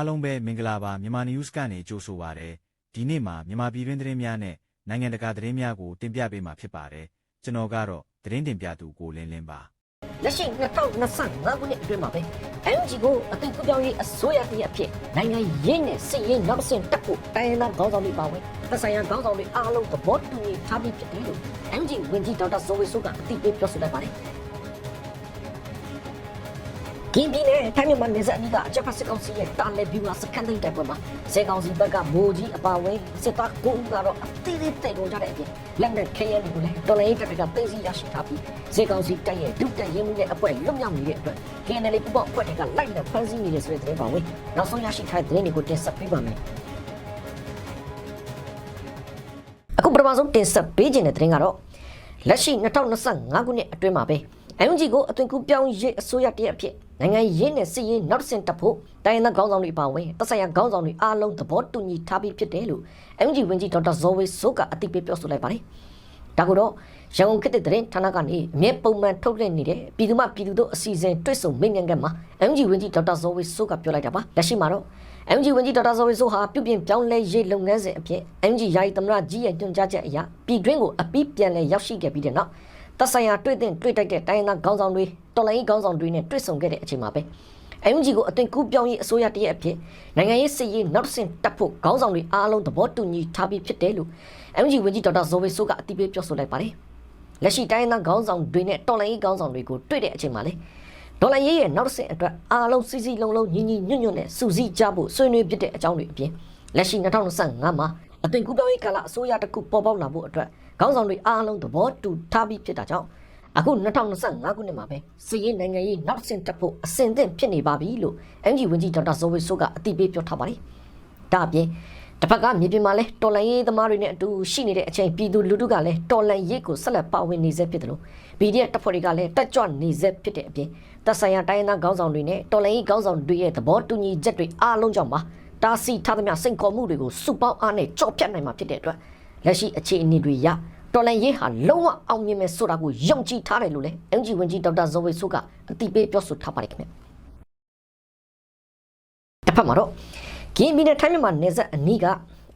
အားလုံးပဲမင်္ဂလာပါမြန်မာ news ကနေကြိုဆိုပါရစေဒီနေ့မှာမြန်မာပြည်တွင်းသတင်းများနဲ့နိုင်ငံတကာသတင်းများကိုတင်ပြပေးမှာဖြစ်ပါတယ်ကျွန်တော်ကတော့သတင်းတင်ပြသူကိုလင်းလင်းပါလက်ရှိ2025ခုနှစ်အတွင်းမှာပဲ NUG ကိုအသိကူးပြောင်းရေးအစိုးရတည်းအဖြစ်နိုင်ငံရေးနဲ့စစ်ရေးနောက်တစ်ဆင့်တက်ဖို့တိုင်းရင်းသားခေါင်းဆောင်တွေပါဝင်သက်ဆိုင်ရာခေါင်းဆောင်တွေအားလုံးသဘောတူညီထားပြီးဖြစ်တယ်လို့ NUG ဝန်ကြီးဒေါက်တာဇော်ဝေဆိုးကအသိပေးပြောဆိုလိုက်ပါတယ် ကင်းပြည်နယ်ထိုင်းမြန်မာနယ်စပ်အနီးကအချက်ဖတ်စစ်ကောင်စီရဲ့တာလီဗျူဟာစကန်တိတ်တိုက်ပွဲမှာစေကောင်စီဘက်ကမိုးကြီးအပါဝင်စစ်သားကိုဦးကတော့အသေးသေးတိတ်ကုန်ကြတဲ့အပြင်လက်နဲ့ KN ကိုလည်းတော်လိုင်းတပ်တွေကသိသိရရှိထားပြီးစေကောင်စီတပ်ရဲ့ဒုတက်ရင်းမှုနဲ့အဖွဲ့လွတ်မြောက်နေတဲ့အတွက် KNL ပူပေါင်းအဖွဲ့တွေကလိုက်လက်ဖမ်းဆီးနေတယ်ဆိုတဲ့သတင်းပါဝင်နောက်ဆုံးရရှိထားတဲ့သတင်းတွေကိုတင်ဆက်ပေးပါမယ်အခုပထမဆုံးတင်ဆက်ပေးခြင်းတဲ့သတင်းကတော့လက်ရှိ2025ခုနှစ်အတွင်းမှာပဲ NUG ကိုအသွင်ကူးပြောင်းရေးအစိုးရတည်းအဖြစ်နိုင်ငံရေးနဲ့စစ်ရေးနောက်တစ်ဆင့်တက်ဖို့တိုင်းရင်းသားခေါင်းဆောင်တွေပါဝင်တဆိုင်ရာခေါင်းဆောင်တွေအားလုံးသဘောတူညီထားပြီးဖြစ်တယ်လို့ NUG ဝန်ကြီးဒေါက်တာဇော်ဝေဆိုးကအသိပေးပြောဆိုလိုက်ပါတယ်။ဒါကတော့ရန်ကုန်ခေတ်သစ်သတင်းဌာနကနေအမြဲပုံမှန်ထုတ်လွှင့်နေတဲ့ပြည်သူ့မပြည်သူတို့အစီအစဉ်တွေ့ဆုံမိန့်မြန်းခန်းမှာ NUG ဝန်ကြီးဒေါက်တာဇော်ဝေဆိုးကပြောလိုက်တာပါ။လက်ရှိမှာတော့ MG ဝန်ကြီးဒေါက်တာဇော်ဝေဆိုးဟာပြုပြင်ပြောင်းလဲရေးလုပ်ငန်းစဉ်အဖြစ် MG ယာယီသမရကြီးရဲ့ညွှန်ကြားချက်အရပြည်တွင်းကိုအပြီးပြန်လည်ရောက်ရှိခဲ့ပြီးတဲ့နောက် သက်ဆိုင်ရာတွေ့တဲ့တွေ့တိုက်တဲ့တိုင်းရင်းသားခေါင်းဆောင်တွေတော်လိုင်းခေါင်းဆောင်တွေနဲ့တွေ့ဆုံခဲ့တဲ့အချိန်မှာပဲ MG ကိုအသွင်ကူးပြောင်းရေးအစိုးရတည်းအဖြစ်နိုင်ငံရေးစစ်ရေးနောက်တစ်ဆင့်တက်ဖို့ခေါင်းဆောင်တွေအားလုံးသဘောတူညီထားပြီးဖြစ်တယ်လို့ MG ဝန်ကြီးဒေါက်တာဇော်ဝေဆိုးကအတည်ပြုပြောဆိုလိုက်ပါတယ်လက်ရှိတိုင်းရင်းသားခေါင်းဆောင်တွေနဲ့တော်လိုင်းခေါင်းဆောင်တွေကိုတွေ့တဲ့အချိန်မှာလေဒေါ်လာရေးရဲ့နောက်တစ်ဆင့်အတွက်အားလုံးစီစီလုံးလုံးညီညီညွတ်ညွတ်နဲ့စူးစီးကြဖို့ဆွေးနွေးဖြစ်တဲ့အကြောင်းတွေအပြင်လက်ရှိ2025မှာအသွင်ကူးပြောင်းရေးကာလအစိုးရတစ်ခုပေါ်ပေါက်လာဖို့အတွက် ခေါင်းဆောင်တွေအားလုံးသဘောတူထားပြီးဖြစ်တာကြောင့်အခု2025ခုနှစ်မှာပဲစီးရင်နိုင်ငံရေးနောက်တစ်ဆင့်တက်ဖို့အဆင်သင့်ဖြစ်နေပါပြီလို့ MG ဝန်ကြီးဒေါက်တာဇော်ဝေဆိုးကအတိပေးပြောထားပါတယ်။ဒါအပြင်တစ်ဖက်ကမြေပြင်မှာလဲတော်လန်ရေးသမားတွေနဲ့အတူရှိနေတဲ့အချိန်ပြည်သူလူထုကလည်းတော်လန်ရေးကိုဆက်လက်ပါဝင်နေစေဖြစ်တယ်လို့ BDF တပ်ဖွဲ့တွေကလည်းတက်ကြွနေစေဖြစ်တဲ့အပြင်တပ်ဆိုင်ရာတိုင်းရင်းသားခေါင်းဆောင်တွေနဲ့တော်လန်ရေးခေါင်းဆောင်တွေရဲ့သဘောတူညီချက်တွေအားလုံးကြောင့်ပါတာစီထားသမျှစိန်ခေါ်မှုတွေကိုစုပေါင်းအားနဲ့ကြော့ဖြတ်နိုင်မှာဖြစ်တဲ့အတွက် လက်ရှိအခြေအနေတွေရတော်လန်ရေးဟာလုံးဝအောင်မြင်မယ်ဆိုတာကိုယုံကြည်ထားတယ်လို့လည်း MG ဝန်ကြီးဒေါက်တာဇော်ဝေဆုကအတိပေးပြောဆိုထားပါတယ်ခင်ဗျတစ်ဖက်မှာတော့ကင်းပြည်နယ်ထိုင်းမြန်မာနယ်စပ်အနီးက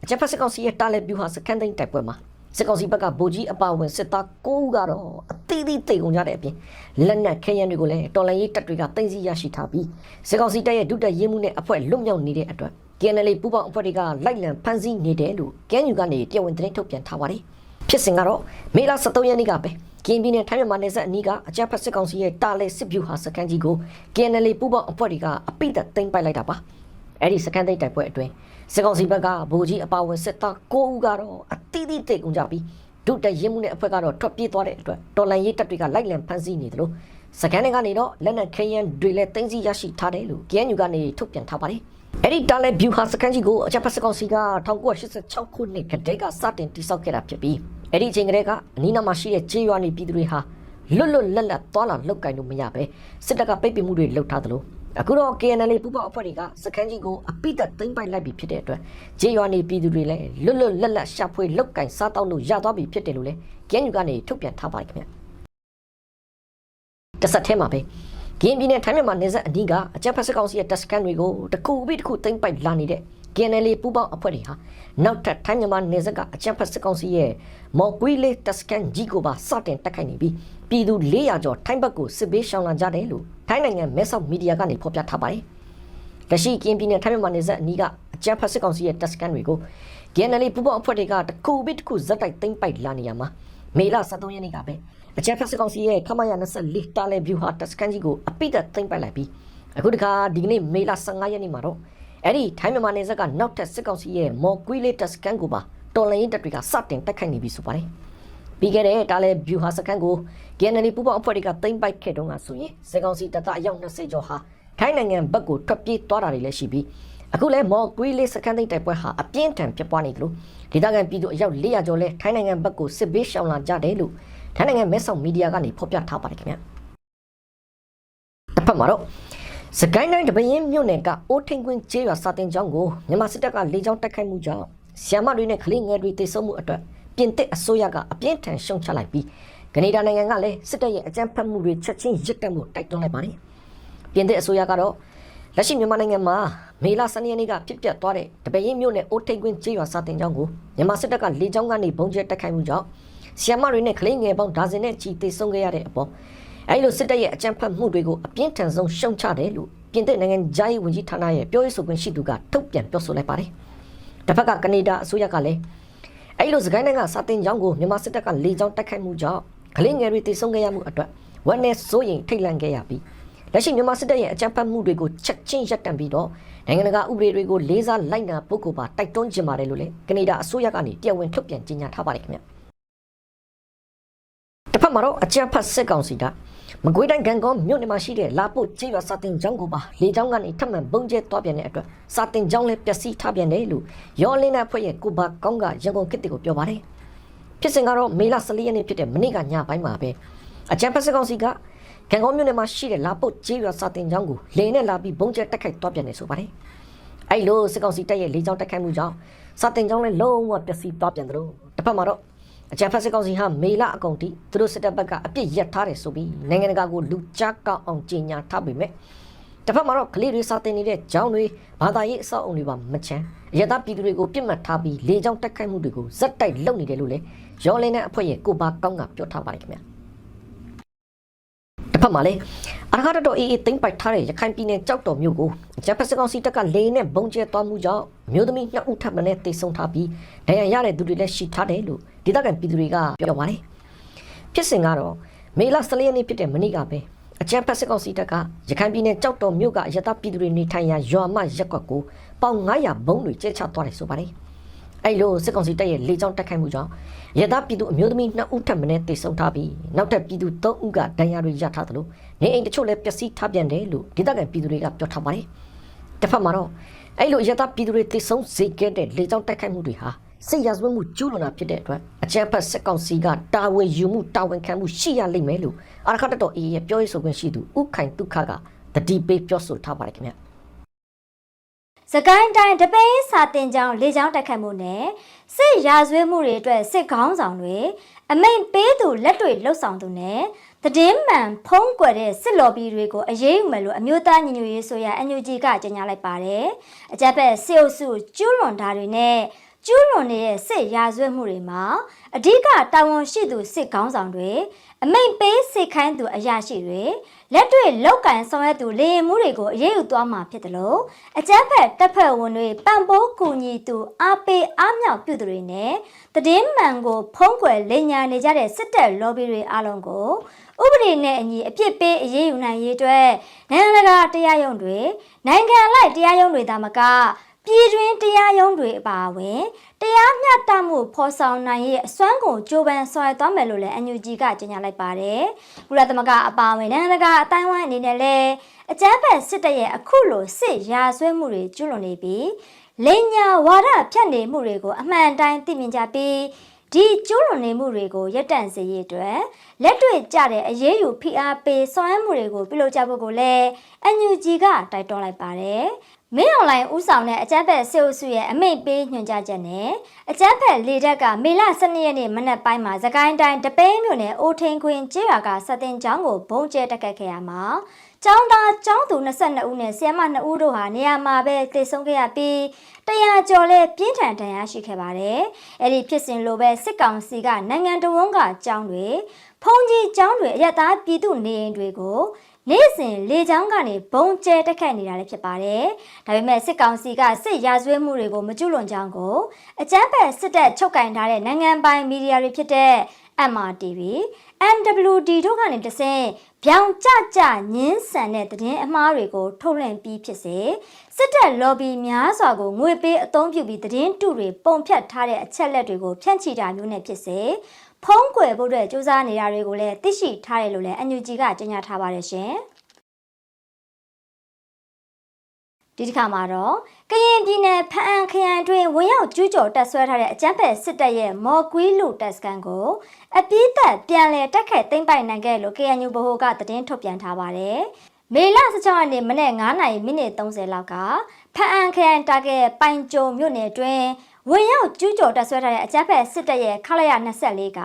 အချက်ဖက်စစ်ကောင်စီရဲ့တာလီဗျူဟာစကန်သိန်းတိုက်ပွဲမှာစစ်ကောင်စီဘက်ကဗိုလ်ကြီးအပါဝင်စစ်သား9ဦးကတော့အသေးသေးတိတ်ကုန်ကြတဲ့အပြင်လက်နက်ခဲယမ်းတွေကိုလည်းတော်လိုင်းရေးတပ်တွေကတင်စီရရှိထားပြီးစစ်ကောင်စီတပ်ရဲ့ဒုတက်ရေးမှုနဲ့အဖွဲ့လွတ်မြောက်နေတဲ့အတွက် KNL ပူပေါင်းအဖွဲ့တွေကလိုက်လံဖမ်းဆီးနေတယ်လို့ကမ်းယူကနေတရားဝင်သတင်းထုတ်ပြန်ထားပါတယ်ဖြစ်စဉ်ကတော့မေလ23ရက်နေ့ကပဲကင်းပြည်နယ်ထိုင်းမြန်မာနယ်စပ်အနီးကအကြမ်းဖက်စစ်ကောင်စီရဲ့တာလဲစစ်ဗျူဟာစကန်ကြီးကို KNL ပူပေါင်းအဖွဲ့တွေကအပိသက်သိမ်းပိုက်လိုက်တာပါအဲ့ဒီစကန်သိမ်းတိုက်ပွဲအတွင်းစစ်ကောင်စီဘက်ကဗိုလ်ကြီးအပါဝင်စစ်သား9ဦးကတော့အတိအသတိတ်ကုန်ကြပြီးဒုတရင်မှုနဲ့အဖွဲ့ကတော့ထွက်ပြေးသွားတဲ့အတွက်တော်လန်ရေးတပ်တွေကလိုက်လံဖမ်းဆီးနေတယ်လို့စကန်တွေကနေတော့လက်နက်ခဲယမ်းတွေလည်းတင်းစီရရှိထားတယ်လို့ KNU ကနေထုတ်ပြန်ထားပါတယ် အဲ့ဒီတာလဲဗျူဟာစကန်ကြီးကိုအကြမ်းဖက်စစ်ကောင်စီက1986ခုနှစ်ကတည်းကစတင်တိစောက်ခဲ့တာဖြစ်ပြီးအဲ့ဒီအချိန်ကတည်းကအနီးနားမှာရှိတဲ့ကျေးရွာနေပြည်သူတွေဟာလွတ်လွတ်လပ်လပ်သွားလာလောက်ကင်လို့မရပဲစစ်တပ်ကပိတ်ပင်မှုတွေလုပ်ထားသလိုအခုတော့ KNL ပူပေါအဖွဲ့တွေကစခန်းကြီးကိုအပိသက်သိမ်းပိုက်လိုက်ပြီဖြစ်တဲ့အတွက်ဂျေရွာနေပြည်သူတွေလည်းလွတ်လွတ်လပ်လပ်ရှာဖွေလောက်ကင်စားတောက်လို့ရသွားပြီဖြစ်တယ်လို့လည်းကဲညူကနေထုတ်ပြန်ထားပါတယ်ခင်ဗျတဆက်ထဲမှာပဲ ကင်းပြည်နယ်ထိုင်းမြန်မာနယ်စပ်အနီးကအကြမ်းဖက်စစ်ကောင်စီရဲ့တပ်စခန်းတွေကိုတကူပြီးတကူသိမ်းပိုက်လာနေတဲ့ KNL ပူပေါအဖွဲ့တွေဟာနောက်ထပ်ထိုင်းမြန်မာနယ်စပ်ကအကြမ်းဖက်စစ်ကောင်စီရဲ့မော်ကွီလေးတပ်စခန်းကြီးကိုပါစတင်တက်ခိုက်နေပြီးပြည်သူ400ကျော်ထိုင်းဘက်ကိုစစ်ဘေးရှောင်လာကြတယ်လို့ထိုင်းနိုင်ငံမဲဆောက်မီဒီယာကနေဖော်ပြထားပါတယ်။လက်ရှိကင်းပြည်နယ်ထိုင်းမြန်မာနယ်စပ်အနီးကအကြမ်းဖက်စစ်ကောင်စီရဲ့တပ်စခန်းတွေကို KNL ပူပေါအဖွဲ့တွေကတကူပြီးတကူဇက်တိုက်သိမ်းပိုက်လာနေရမှာမေလ23ရက်နေ့ကပဲ အကြမ်းဖက်စစ်ကောင်စီရဲ့ခမရ24တာလဲဗျူဟာတပ်စခန်းကြီးကိုအပိသက်သိမ်းပိုက်လိုက်ပြီးအခုတခါဒီကနေ့မေလ15ရက်နေ့မှာတော့အဲ့ဒီထိုင်းမြန်မာနယ်စပ်ကနောက်ထပ်စစ်ကောင်စီရဲ့မော်ကွီလေးတပ်စကန်ကိုပါတော်လိုင်းတပ်တွေကစတင်တိုက်ခိုက်နေပြီဆိုပါတယ်။ပြီးခဲ့တဲ့တားလဲဗျူဟာစကန်ကို KNL ပူပေါင်းအဖွဲ့တွေကသိမ်းပိုက်ခဲ့တုန်းကဆိုရင်စစ်ကောင်စီတပ်သားအယောက်20ကျော်ဟာထိုင်းနိုင်ငံဘက်ကိုထွက်ပြေးသွားတာတွေလည်းရှိပြီးအခုလဲမော်ကွီလေးစကန်သိမ်းတိုက်ပွဲဟာအပြင်းထန်ဖြစ်ပွားနေတယ်လို့ဒေသခံပြည်သူအယောက်400ကျော်လဲထိုင်းနိုင်ငံဘက်ကိုစစ်ဘေးရှောင်လာကြတယ်လို့ ထိုင်းနိုင်ငံမဲဆောက်မီဒီယာကနေဖော်ပြထားပါတယ်ခင်ဗျာ။တစ်ဖက်မှာတော့စကိုင်းတိုင်းတပင်းမြို့နယ်ကအိုးထင်းကွင်းကျေးရွာစာတင်ကျောင်းကိုမြန်မာစစ်တပ်ကလေကြောင်းတိုက်ခိုက်မှုကြောင့်ဆီယမတွေနဲ့ကလေးငယ်တွေတိတ်ဆုံးမှုအတွက်ပြင်သစ်အစိုးရကအပြင်းထန်ရှုံချလိုက်ပြီးကနေဒါနိုင်ငံကလည်းစစ်တပ်ရဲ့အကြမ်းဖက်မှုတွေချက်ချင်းရစ်တက်မှုတိုက်တွန်းလိုက်ပါတယ်။ပြင်သစ်အစိုးရကတော့လက်ရှိမြန်မာနိုင်ငံမှာမေလ12ရက်နေ့ကဖြစ်ပျက်သွားတဲ့တပည့်ရင်မြို့နယ်အိုးထိန်ကွင်းကျေးရွာစာတင်ကျောင်းကိုမြန်မာစစ်တပ်ကလေကြောင်းကနေပုံကျဲတိုက်ခိုက်မှုကြောင့် ဆီယမတွေနဲ့ကလေးငယ်ပေါင်းဒါဇင်နဲ့ချီတေဆုံးခဲ့ရတဲ့အပေါ်အဲဒီလိုစစ်တပ်ရဲ့အကြမ်းဖက်မှုတွေကိုအပြင်းထန်ဆုံးရှုံချတယ်လို့ပြင်သစ်နိုင်ငံဂျာယီဝန်ကြီးဌာနရဲ့ပြောရေးဆိုခွင့်ရှိသူကထုတ်ပြန်ပြောဆိုလိုက်ပါတယ်။တစ်ဖက်ကကနေဒါအစိုးရကလည်းအဲဒီလိုစကိုင်းနိုင်ငံစာတင်ကျောင်းကိုမြန်မာစစ်တပ်ကလေကြောင်းတိုက်ခိုက်မှုကြောင့်ကလေးငယ်တွေတေဆုံးခဲ့ရမှုအတွက်ဝက်နဲ့စိုးရင်ထိတ်လန့်ခဲ့ရပြီးလက်ရှိမြန်မာစစ်တပ်ရဲ့အကြမ်းဖက်မှုတွေကိုချက်ချင်းရပ်တန့်ပြီးတော့နိုင်ငံတကာဥပဒေတွေကိုလေးစားလိုက်နာပုဂ္ဂိုလ်ပါတိုက်တွန်းခြင်းပါတယ်လို့လည်းကနေဒါအစိုးရကနေတရားဝင်ထုတ်ပြန်ကြေညာထားပါတယ်ခင်ဗျ တစ်ဖက်မှာတော့အကြမ်းဖက်စစ်ကောင်စီကမကွေးတိုင်းဂံကောမြို့နယ်မှာရှိတဲ့လာပုတ်ကျေးရွာစာတင်ကျောင်းကိုပါလေကျောင်းကနေထပ်မံပုံကျဲသွားပြန်တဲ့အတွက်စာတင်ကျောင်းလည်းပျက်စီးထားပြန်တယ်လို့ရောလင်းတဲ့ဖွဲ့ရဲ့ကိုဘာကောင်းကရန်ကုန်ခေတ်ကိုပြောပါတယ်ဖြစ်စဉ်ကတော့မေလ14ရက်နေ့ဖြစ်တဲ့မနေ့ကညပိုင်းမှာပဲအကြမ်းဖက်စစ်ကောင်စီကကံကောင်းမြို့နယ်မှာရှိတဲ့လာပုတ်ကျေးရွာစာတင်ကျောင်းကိုလေနဲ့လာပြီးဘုံကျဲတက်ခိုက်သွားပြန်နေဆိုပါတယ်။အဲ့လိုစစ်ကောင်စီတပ်ရဲ့လေကြောင်းတက်ခိုက်မှုကြောင့်စာတင်ကျောင်းလည်းလုံးဝပျက်စီးသွားပြန်တယ်လို့တစ်ဖက်မှာတော့ အကြံဖက်စစ်ကောင်စီဟာမေလအကုန်ထိသူတို့စစ်တပ်ဘက်ကအပြစ်ရက်ထားတယ်ဆိုပြီးနိုင်ငံတကာကိုလူကြားကောက်အောင်ကြေညာထားပေမဲ့တစ်ဖက်မှာတော့ကလေးတွေစာတင်နေတဲ့ကျောင်းတွေဘာသာရေးအဆောက်အုံတွေပါမချမ်းရတပြည်သူတွေကိုပြစ်မှတ်ထားပြီးလေကြောင်းတက်ခိုက်မှုတွေကိုဇက်တိုက်လုပ်နေတယ်လို့လည်းရောလင်းတဲ့အဖွဲ့ရဲ့ကိုပါကောင်းကပြောထားပါတယ်ခင်ဗျာတစ်ဖက်မှာလည်း အရဟတတော်အေးအေးသိမ့်ပိုက်ထားတဲ့ရခိုင်ပြည်နယ်ကြောက်တော်မြို့ကိုဂျပန်စစ်ကောင်စီတပ်ကလေနဲ့ဘုံကျဲသွားမှုကြောင့်မြို့သမီးနှစ်ဦးထပ်မံနဲ့တေဆုံးထားပြီးဒဏ်ရာရတဲ့သူတွေလည်းရှိထားတယ်လို့ဒေသခံပြည်သူတွေကပြောပါတယ်ဖြစ်စဉ်ကတော့မေလ14ရက်နေ့ဖြစ်တဲ့မနေ့ကပဲအကြံဖက်စစ်ကောင်စီတပ်ကရခိုင်ပြည်နယ်ကြောက်တော်မြို့ကရတပြည်သူတွေနေထိုင်ရာရွာမရက်ကွက်ကိုပေါင်900ဘုံတွေကျဲချသွားတယ်ဆိုပါတယ် အဲ့လိုစစ်ကောင်စီတပ်ရဲ့လေကြောင်းတိုက်ခိုက်မှုကြောင့်ရတပြည်သူအမျိုးသမီး2ဦးထပ်မံနဲ့တေဆုံးထားပြီးနောက်ထပ်ပြည်သူ3ဦးကဒဏ်ရာတွေရထားသလိုနေအိမ်တချို့လည်းပျက်စီးထားပြန်တယ်လို့ဒေသခံပြည်သူတွေကပြောထားပါတယ်။တစ်ဖက်မှာတော့အဲ့လိုရတပြည်သူတွေတေဆုံးစေခဲ့တဲ့လေကြောင်းတိုက်ခိုက်မှုတွေဟာစစ်ရာဇဝတ်မှုကျူးလွန်တာဖြစ်တဲ့အတွက်အကြမ်းဖက်စစ်ကောင်စီကတာဝန်ယူမှုတာဝန်ခံမှုရှိရလိမ့်မယ်လို့အာရခတ်တော်အေးရဲ့ပြောရေးဆိုခွင့်ရှိသူဥခိုင်ဒုက္ခကတတိပေးပြောဆိုထားပါတယ်ခင်ဗျာ စကိုင်းတိုင်းတပိန်းစာတင်ကြောင်းလေကြောင်းတက်ခတ်မှုနဲ့စစ်ရာဇဝတ်မှုတွေအတွက်စစ်ခေါင်းဆောင်တွေအမိန်ပေးသူလက်တွေလှုပ်ဆောင်သူနဲ့သတင်းမှန်ဖုံးကွယ်တဲ့စစ်လော်ဘီတွေကိုအရေးယူမယ်လို့အမျိုးသားညီညွတ်ရေးဆိုရ NUG ကကြေညာလိုက်ပါတယ်။အကြက်ဖက်စစ်အုပ်စုကျူးလွန်တာတွေနဲ့ ကျူးလွန်နေတဲ့စစ်ရာဇဝတ်မှုတွေမှာအဓိကတာဝန်ရှိသူစစ်ခေါင်းဆောင်တွေအမိန်ပေးစစ်ခိုင်းသူအရာရှိတွေလက်တွေလောက်ကန်ဆောင်ရွက်သူလေရင်မှုတွေကိုအရေးယူသွားမှာဖြစ်တယ်လို့အကြမ်းဖက်တပ်ဖွဲ့ဝင်တွေပံ့ပိုးကူညီသူအားပေးအားမြောက်ပြုသူတွေနဲ့တည်င်းမှန်ကိုဖုံးကွယ်လိန်ညာနေကြတဲ့စစ်တပ် lobby တွေအားလုံးကိုဥပဒေနဲ့အညီအပြစ်ပေးအရေးယူနိုင်ရေးအတွက်နိုင်ငံတကာတရားရုံးတွေနိုင်ငံလိုက်တရားရုံးတွေသာမက ပြည်တွင်းတရားရုံးတွေအပါအဝင်တရားမျှတမှုဖော်ဆောင်နိုင်ရဲ့အစွမ်းကုန်ကြိုးပမ်းဆောင်ရွက်သွားမယ်လို့လည်း NUG ကကြေညာလိုက်ပါတယ်။ကုလသမဂ္ဂအပါအဝင်နိုင်ငံတကာအတိုင်းအဝိုင်းအနေနဲ့လည်းအကြမ်းဖက်စစ်တပ်ရဲ့အခုလိုစစ်ရာဇဝတ်မှုတွေကျူးလွန်နေပြီးလိန်ညာဝါဒဖြတ်နေမှုတွေကိုအမှန်တိုင်းသိမြင်ကြပြီးဒီကျူးလွန်နေမှုတွေကိုရပ်တန့်စေရေးအတွက်လက်တွေ့ကျတဲ့အရေးယူဖိအားပေးဆောင်ရွက်မှုတွေကိုပြုလုပ်ကြဖို့ကိုလည်း NUG ကတိုက်တွန်းလိုက်ပါတယ်။ မင်းအွန်လိုင်းဥဆောင်တဲ့အကြမ်းဖက်စေအုပ်စုရဲ့အမိန့်ပေးညွှန်ကြားချက်နဲ့အကြမ်းဖက်လေတပ်ကမေလ12ရက်နေ့မနက်ပိုင်းမှာသကိုင်းတိုင်းတပိန်းမြို့နယ်အိုထင်းခွင်ကျေးရွာကစတင်ကျောင်းကိုဘုံကျဲတက်ခတ်ခဲ့ရမှာကျောင်းသားကျောင်းသူ22ဦးနဲ့ဆရာမ2ဦးတို့ဟာနေရာမှာပဲတည်ဆုံးခဲ့ရပြီးတရားကျော်လဲပြင်းထန်ဒဏ်ရာရှိခဲ့ပါတယ်။အဲ့ဒီဖြစ်စဉ်လိုပဲစစ်ကောင်စီကနိုင်ငံတော်ဝန်ကကျောင်းတွေဖုန်ကြီးကျောင်းတွေအရတားပြည်သူနေအိမ်တွေကို နေ့စဉ်လေချောင်းကနေဘုံကျဲတက်ခတ်နေတာလည်းဖြစ်ပါတယ်။ဒါပေမဲ့စစ်ကောင်စီကစစ်ရာဇဝတ်မှုတွေကိုမကျူးလွန်ကြောင်းကိုအကြမ်းဖက်စစ်တပ်ချုပ်ကင်ထားတဲ့နိုင်ငံပိုင်မီဒီယာတွေဖြစ်တဲ့ MRTV, MWD တို့ကနေတဆင့်ပြောင်ကြကြညင်းဆန်တဲ့သတင်းအမှားတွေကိုထုတ်လွှင့်ပြီးဖြစ်စေစစ်တပ် lobby များစွာကိုငွေပေးအသုံးပြုပြီးသတင်းတုတွေပုံဖြတ်ထားတဲ့အချက်လက်တွေကိုဖြန့်ချိတာမျိုးနဲ့ဖြစ်စေ ဖုံးကွယ်ဖို့အတွက်စူးစမ်းနေတာတွေကိုလည်းသိရှိထားတယ်လို့လည်း NUG ကကြေညာထားပါတယ်ရှင်။ဒီတစ်ခါမှာတော့ကရင်ပြည်နယ်ဖအံခရိုင်တွင်ဝင်ရောက်ကျူးကျော်တက်ဆွဲထားတဲ့အကြမ်းဖက်စစ်တပ်ရဲ့မော်ကွီးလူတက်စကန်ကိုအပြည့်သက်ပြန်လည်တက်ခတ်သိမ်းပိုက်နိုင်ခဲ့လို့ KNU ဘဟုကသတင်းထုတ်ပြန်ထားပါတယ်။မေလ16ရက်နေ့မနေ့9:30မိနစ်30လောက်ကဖအံခရိုင်တာကဲပိုင်ကြုံမြို့နယ်တွင် ဝင်ရောက်ကျူးကျော်တပ်ဆွဲထားတဲ့အကြမ်းဖက်စစ်တပ်ရဲ့ခလာရ24က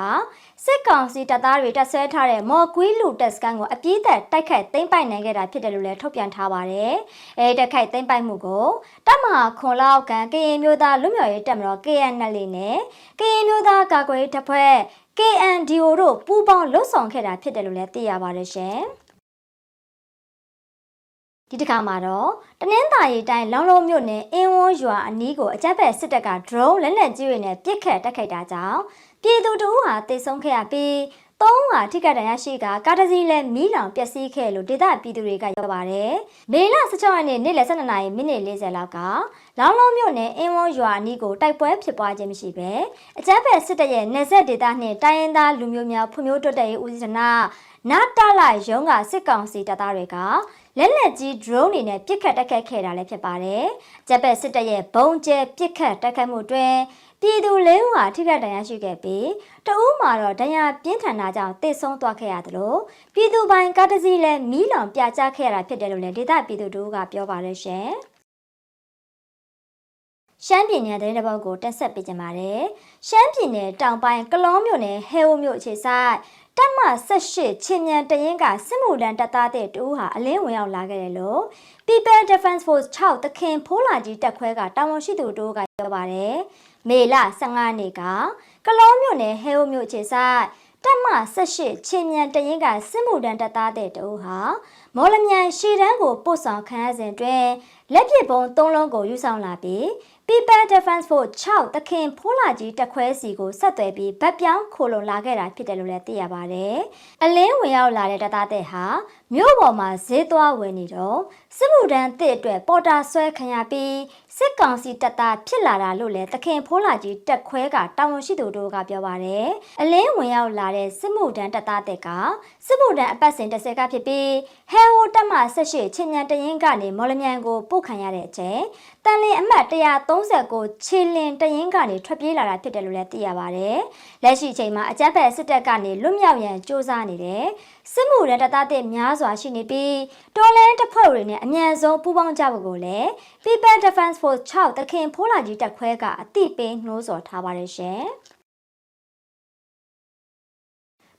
စစ်ကောင်စီတပ်သားတွေတပ်ဆွဲထားတဲ့မော်ကွီးလူတပ်စကန်ကိုအပြည့်သက်တိုက်ခိုက်သိမ်းပိုက်နိုင်ခဲ့တာဖြစ်တယ်လို့လည်းထုတ်ပြန်ထားပါတယ်။အဲဒီတိုက်ခိုက်သိမ်းပိုက်မှုကိုတပ်မဟာခွန်လောက်ကန်ကရင်မျိုးသားလူမျိုးရေးတပ်မတော် KNL နဲ့ကရင်မျိုးသားကာကွယ်ရေးတပ်ဖွဲ့ KNDO တို့ပူးပေါင်းလှုပ်ဆောင်ခဲ့တာဖြစ်တယ်လို့လည်းသိရပါတယ်ရှင်။ ဒီတစ်ခါမှာတော့တနင်္သာရီတိုင်းလောင်လုံးမြို့နယ်အင်းဝန်းရွာအနီးကိုအကြမ်းဖက်စစ်တပ်က drone လက်နက်ကြီးတွေနဲ့ပစ်ခတ်တိုက်ခိုက်တာကြောင့်ပြည်သူတို့ဟာတေဆုံးခဲ့ရပြီးသုံးဟာထိကတရရှိကကားတစ်စီးလည်းမီးလောင်ပျက်စီးခဲ့လို့ဒေသပြည်သူတွေကပြောပါတယ်။မေလ16ရက်နေ့နေ့လယ်12နာရီမိနစ်40လောက်ကလောင်လုံးမြို့နယ်အင်းဝန်းရွာအနီးကိုတိုက်ပွဲဖြစ်ပွားခြင်းမရှိပဲအကြမ်းဖက်စစ်တပ်ရဲ့နေဆက်ဒေသနှင့်တိုင်းရင်းသားလူမျိုးများဖွံ့ဖြိုးတိုးတက်ရေးဦးစီးဌာနနာတလာရုံးကစစ်ကောင်စီတပ်သားတွေက လက်လက်ကြီး drone တွေနဲ့ပစ်ခတ်တိုက်ခတ်ခဲ့တာလည်းဖြစ်ပါတယ်။ဂျပက်စစ်တပ်ရဲ့ဘုံကျဲပစ်ခတ်တိုက်ခတ်မှုတွင်ပြည်သူလေးဦးဟာထိခိုက်ဒဏ်ရာရှိခဲ့ပြီးတဦးမှာတော့ဒဏ်ရာပြင်းထန်တာကြောင့်တိတ်ဆုံးသွားခဲ့ရတယ်လို့ပြည်သူပိုင်ကားတစ်စီးလည်းမီးလောင်ပြကျခဲ့ရတာဖြစ်တယ်လို့လည်းဒေသပြည်သူတို့ကပြောပါတယ်ရှင်။ရှမ်းပြည်နယ်တဲ့တစ်ပုတ်ကိုတက်ဆက်ပေးကြပါမယ်။ရှမ်းပြည်နယ်တောင်ပိုင်းကလောမြို့နယ်ဟဲအိုမြို့အခြေဆိုင် တက်မ18ချင်းမြန်တရင်ကစစ်မှုထမ်းတပ်သားတဲ့တူဟာအလင်းဝင်ရောက်လာခဲ့တယ်လို့ People Defense Force 6တခင်ဖိုးလာကြီးတက်ခွဲကတာဝန်ရှိသူတို့ကပြောပါတယ်။မေလ15နေ့ကကလောမြို့နယ်ဟဲအိုမြို့အခြေဆိုင်တက်မ18ချင်းမြန်တရင်ကစစ်မှုထမ်းတပ်သားတဲ့တူဟာမော်လမြိုင်ရှီတန်းကိုပို့ဆောင်ခံရစဉ်တွင်လက်ပစ်ပုံ၃လုံးကိုယူဆောင်လာပြီး People Defense Force 6တခင်ဖိုးလာကြီးတက်ခွဲစီကိုဆက်သွယ်ပြီးဗတ်ပြောင်းခိုလုံလာခဲ့တာဖြစ်တယ်လို့လည်းသိရပါတယ်။အလင်းဝင်ရောက်လာတဲ့တပ်သားတဲ့ဟာ မြို့ပေါ်မှာဈေးသွားဝယ်နေတော့စစ်မှုထမ်းတစ်အတွက်ပေါ်တာဆွဲခံရပြီးစစ်ကောင်စီတပ်သားဖြစ်လာတာလို့လည်းတခင်ဖိုးလာကြီးတက်ခွဲကတာဝန်ရှိသူတို့ကပြောပါတယ်။အလင်းဝင်ရောက်လာတဲ့စစ်မှုထမ်းတပ်သားတဲ့ကစစ်မှုထမ်းအပတ်စဉ်တစ်ဆက်ကဖြစ်ပြီးဟဲဟိုတက်မှ18ချင်းညံတရင်ကနေမော်လမြိုင်ကိုပို့ခံရတဲ့အချိန်တန်လင်းအမှတ်139ခြေလင်တရင်ကနေထွက်ပြေးလာတာဖြစ်တယ်လို့လည်းသိရပါတယ်။လက်ရှိအချိန်မှာအကြမ်းဖက်စစ်တပ်ကနေလွတ်မြောက်ရန်စ조사နေတယ်။ စစ်မှုရန်တပ်သားတဲ့များစွာရှိနေပြီးတော်လန်တပ်ဖွဲ့တွေနဲ့အမြန်ဆုံးပူးပေါင်းကြဖို့ကိုလည်း People Defense Force 6တခင်ဖိုးလာကြီးတပ်ခွဲကအသိပေးနှိုးဆော်ထားပါတယ်ရှင်။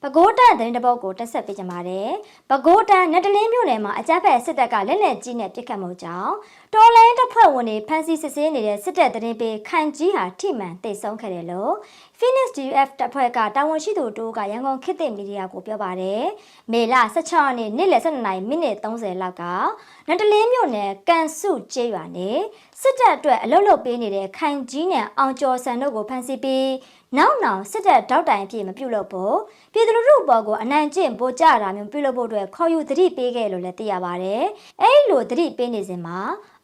ပဲခူးတန်သတင်းတစ်ပုဒ်ကိုတက်ဆက်ပေးကြပါမယ်။ပဲခူးတန်နက်တလင်းမြို့နယ်မှာအကြမ်းဖက်စစ်တပ်ကလက်နက်ကြီးနဲ့ပစ်ခတ်မှုကြောင့်တော်လိုင်းတပ်ဖွဲ့ဝင်တွေဖမ်းဆီးစစ်ဆေးနေတဲ့စစ်တပ်သတင်းပေးခိုင်ကြီးဟာထိမှန်တိတ်ဆုံးခဲ့တယ်လို့ Phoenix DF တပ်ဖွဲ့ကတာဝန်ရှိသူတို့ကရန်ကုန်ခေတ်သစ်မီဒီယာကိုပြောပါတယ်။မေလ16ရက်နေ့နေ့လယ်12နာရီမိနစ်30လောက်ကနက်တလင်းမြို့နယ်ကန်စုကျေးရွာနယ်စစ်တပ်အတွက်အလုပ်လုပ်ပေးနေတဲ့ခိုင်ကြီးနဲ့အောင်ကျော်ဆန်တို့ကိုဖမ်းဆီးပြီး နောက်နောက်စစ်တပ်တောက်တိုင်အဖြစ်မပြုတ်လို့ဖို့ပြည်သူလူထုပေါ်ကိုအနိုင်ကျင့်ပို့ကြတာမျိုးပြုလုပ်ဖို့အတွက်ခေါ်ယူသတိပေးခဲ့လို့လည်းသိရပါတယ်။အဲဒီလိုသတိပေးနေစဉ်မှာ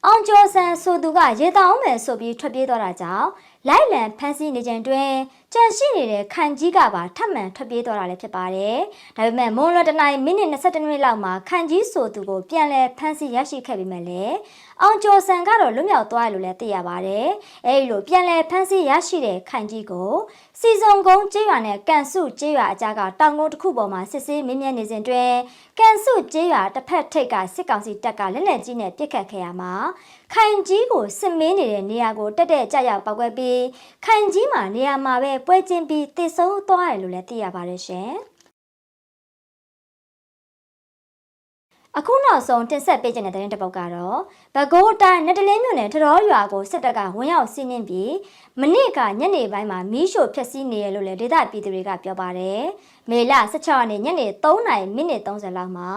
အောင်ကျော်ဆန်ဆိုသူကရေတောင်းမယ်ဆိုပြီးထွက်ပြေးသွားတာကြောင့်လိုက်လံဖမ်းဆီးနေချိန်တွင်ကြန့်ရှိနေတဲ့ခိုင်ကြီးကပါထပ်မံထွက်ပြေးသွားတာလည်းဖြစ်ပါတယ်။ဒါပေမဲ့မွန်လတနိုင်မိနစ်22မိနစ်လောက်မှာခိုင်ကြီးဆိုသူကိုပြန်လည်ဖမ်းဆီးရရှိခဲ့ပြီးမှလည်းအောင်ကျော်ဆန်ကတော့လွတ်မြောက်သွားတယ်လို့လည်းသိရပါတယ်။အဲဒီလိုပြန်လည်ဖမ်းဆီးရရှိတဲ့ခိုင်ကြီးကိုစီစုံကုန်းကျေးရွာနဲ့ကန်စုကျေးရွာအကြားကတောင်ကုန်းတစ်ခုပေါ်မှာစစ်ဆေးမင်းမြတ်နေစဉ်တွင်ကန်စုကျေးရွာတစ်ဖက်ထိပ်ကစစ်ကောင်စီတပ်ကလက်နက်ကြီးနဲ့ပစ်ခတ်ခဲ့ရမှာခိုင်ကြီးကိုစစ်မင်းနေတဲ့နေရာကိုတက်တက်ကြရောက်ပောက်ကွဲပြီးခိုင်ကြီးမှာနေရာမှာပဲပွဲချင်းပြီးတည်ဆုံသွားတယ်လို့လည်းသိရပါတယ်ရှင်။အခုနောက်ဆုံးတင်ဆက်ပေးခြင်းတဲ့တဲ့တစ်ပုတ်ကတော့ဘကိုးတိုင်းနတလင်းမြို့နယ်ထတော်ရွာကိုစစ်တပ်ကဝင်ရောက်စီးနင်းပြီးမနေ့ကညနေပိုင်းမှာမီးရှို့ဖျက်ဆီးနေရလို့လည်းဒေသပြည်သူတွေကပြောပါတယ်။ မေလ16ရက်နေ့ညနေ3:30မိနစ်30လောက်မှာ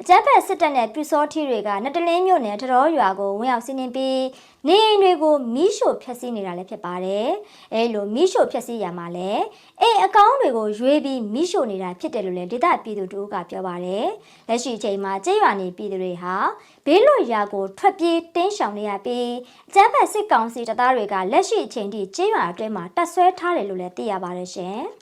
အကြမ်းဖက်စစ်တပ်နဲ့ပြူစောထီတွေကနတလင်းမြို့နယ်ထတော်ရွာကိုဝင်ရောက်စီးနင်းပြီးနေအိမ်တွေကိုမီးရှို့ဖျက်ဆီးနေတာလည်းဖြစ်ပါတယ်။အဲလိုမီးရှို့ဖျက်ဆီးရမှာလည်းအိမ်အကောင့်တွေကိုရွေးပြီးမီးရှို့နေတာဖြစ်တယ်လို့လည်းဒေသပြည်သူတို့ကပြောပါတယ်။လက်ရှိအချိန်မှာကျေးရွာနေပြည်သူတွေဟာဘေးလွတ်ရာကိုထွက်ပြေးတင်းရှောင်နေရပြီးအကြမ်းဖက်စစ်ကောင်စီတပ်သားတွေကလက်ရှိအချိန်ထိကျေးရွာအတွင်းမှာတပ်ဆွဲထားတယ်လို့လည်းသိရပါတယ်ရှင်။